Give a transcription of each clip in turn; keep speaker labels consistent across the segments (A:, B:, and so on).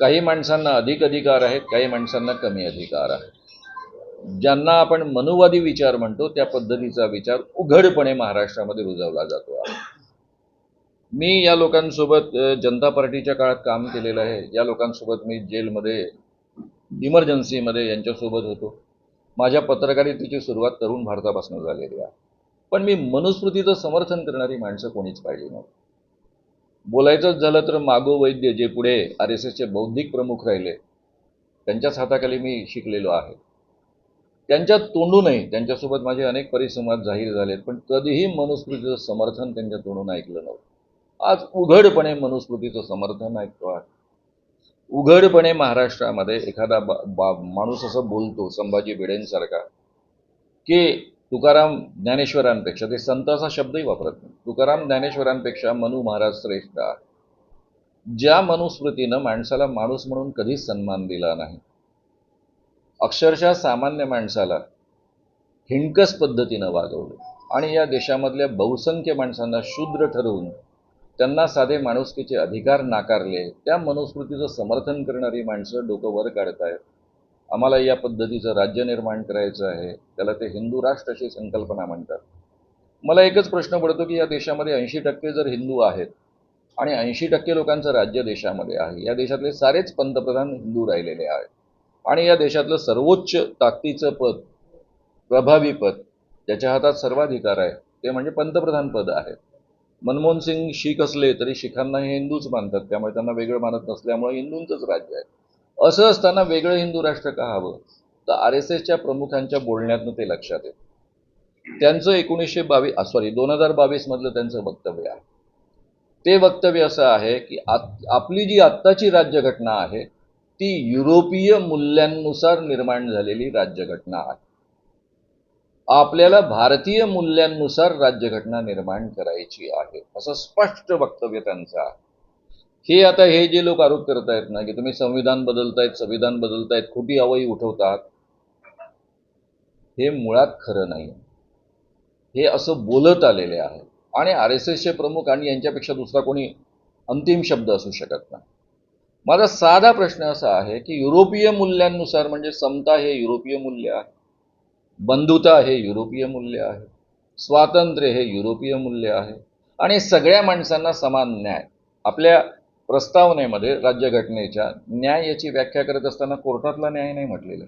A: काही माणसांना अधिक अधिकार आहेत काही माणसांना कमी अधिकार आहेत. ज्यांना आपण मनुवादी विचार म्हणतो त्या पद्धतीचा विचार उघडपणे महाराष्ट्रामध्ये रुजवला जातो मी या लोकांसोबत जनता पार्टीच्या काळात काम केलेलं आहे. या लोकांसोबत मी जेलमध्ये इमर्जन्सीमध्ये यांच्यासोबत होतो. माझ्या पत्रकारितेची सुरुवात तरुण भारतापासून झालेली आहे. पण मी मनुस्मृतीचं समर्थन करणारी माणसं कोणीच पाहिली नव्हती. बोलायचंच झालं तर मागो वैद्य जे पुढे आर एस एसचे बौद्धिक प्रमुख राहिले त्यांच्याच हाताखाली मी शिकलेलो आहे. त्यांच्या तोंडूनही त्यांच्यासोबत माझे अनेक परिसंवाद जाहीर झालेत पण कधीही मनुस्मृतीचं समर्थन त्यांच्या तोंडून ऐकलं नव्हतं. आज उघडपणे मनुस्मृतीचं समर्थन ऐकतो आहे. उघडपणे महाराष्ट्रामध्ये एखादा बा, बा माणूस असं बोलतो संभाजी भिडेंसारखा की तुकाराम ज्ञानेश्वरांपेक्षा ते संत असा शब्दही वापरत नाही तुकाराम ज्ञानेश्वरांपेक्षा मनु महाराज श्रेष्ठ आहे ज्या मनुस्मृतीनं माणसाला माणूस म्हणून कधीच सन्मान दिला नाही अक्षरशः सामान्य माणसाला हिणकस पद्धतीनं वागवलं आणि या देशामधल्या बहुसंख्य माणसांना शूद्र ठरवून त्यांना साधे माणुसकीचे अधिकार नाकारले त्या मनुस्मृतीचं समर्थन करणारी माणसं डोकं वर काढतायत. आम्हाला या पद्धतीचं राज्य निर्माण करायचं आहे त्याला ते हिंदू राष्ट्र अशी संकल्पना म्हणतात. मला एकच प्रश्न पडतो की या देशामध्ये ऐंशी टक्के जर हिंदू आहेत आणि ऐंशी टक्के लोकांचं राज्य देशामध्ये आहे या देशातले सारेच पंतप्रधान हिंदू राहिलेले आहेत आणि या देशातलं सर्वोच्च ताकदीचं पद प्रभावी पद ज्याच्या हातात सर्वाधिकार आहे ते म्हणजे पंतप्रधान पद आहे. मनमोहन सिंग शीख असले तरी शिखांना हे हिंदूच मानतात त्यामुळे त्यांना वेगळं मानत नसल्यामुळे हिंदूंचंच राज्य आहे. असं असताना वेगळं हिंदू राष्ट्र का हवं? तर आर एस एसच्या प्रमुखांच्या बोलण्यातनं ते लक्षात येतं. त्यांचं एकोणीसशे बावीस सॉरी दोन हजार बावीसमधलं त्यांचं वक्तव्य आहे. ते वक्तव्य असं आहे की आत आपली जी आत्ताची राज्यघटना आहे ती युरोपीय मूल्यांनुसार निर्माण झालेली राज्यघटना आहे. आपल्याला भारतीय मूल्यांनुसार राज्यघटना निर्माण करायची आहे असं स्पष्ट वक्तव्य त्यांचं आहे. हे आता हे जे लोक आरोप करतायत ना की तुम्ही संविधान बदलतायत संविधान बदलतायत खोटी अवई उठवतात हे मुळात खरं नाही. हे असं बोलत आलेले आहे. आणि आर एस एसचे प्रमुख आणि यांच्यापेक्षा दुसरा कोणी अंतिम शब्द असू शकत नाही. माझा साधा प्रश्न असा आहे की युरोपीय मूल्यांनुसार म्हणजे समता हे युरोपीय मूल्य आहे बंधुता हे युरोपीय मूल्य आहे स्वातंत्र्य हे युरोपीय मूल्य आहे आणि सगळ्या माणसांना समान न्याय. आपल्या प्रस्तावनेमध्ये राज्यघटनेच्या न्याय याची व्याख्या करत असताना कोर्टातला न्याय नाही म्हटलेलं.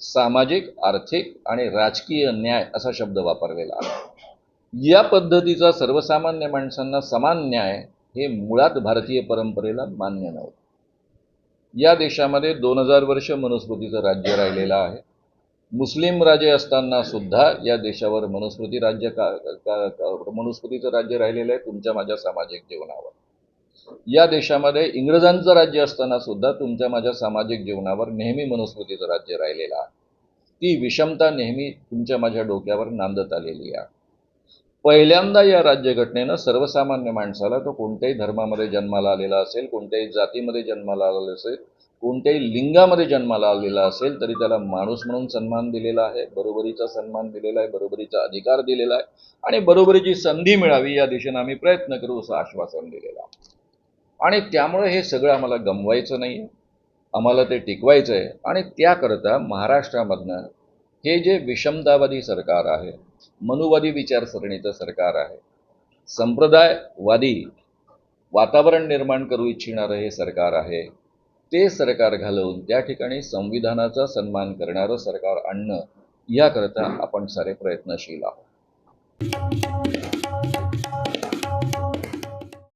A: सामाजिक आर्थिक आणि राजकीय न्याय असा शब्द वापरलेला आहे. या पद्धतीचा सर्वसामान्य माणसांना समान न्याय हे मुळात भारतीय परंपरेला मान्य नव्हतं. या देशामध्ये दोन हजार वर्ष मनुस्मृतीचं राज्य राहिलेलं आहे. मुस्लिम राजे असताना सुद्धा या देशावर मनुस्मृती राज्य का, का, का मनुस्मृतीचं राज्य राहिलेलं आहे. तुमच्या माझ्या सामाजिक जीवनावर. या देशामध्ये इंग्रजांचं राज्य असताना सुद्धा तुमच्या माझ्या सामाजिक जीवनावर नेहमी मनुस्मृतीचं राज्य राहिलेलं आहे. ती विषमता नेहमी तुमच्या माझ्या डोक्यावर नांदत आलेली आहे. पहिल्यांदा या राज्यघटनेनं सर्वसामान्य माणसाला तो कोणत्याही धर्मामध्ये जन्माला आलेला असेल कोणत्याही जातीमध्ये जन्माला आलेला असेल कोणत्याही लिंगामध्ये जन्माला आलेला असेल तरी त्याला माणूस म्हणून सन्मान दिलेला आहे बरोबरीचा सन्मान दिलेला आहे बरोबरीचा अधिकार दिलेला आहे आणि बरोबरीची संधी मिळावी या दिशेनं आम्ही प्रयत्न करू असं आश्वासन दिलेलं आहे. आणि त्यामुळे हे सगळं आम्हाला गमवायचं नाही आहे आम्हाला ते टिकवायचं आहे आणि त्याकरता महाराष्ट्रामधनं हे जे विषमतावादी सरकार आहे मनुवादी विचारसरणीचं सरकार आहे संप्रदायवादी वातावरण निर्माण करू इच्छिणारं हे सरकार आहे ते सरकार घालवून त्या ठिकाणी संविधानाचा सन्मान करणारं सरकार आणणं याकरता आपण सारे प्रयत्नशील आहोत.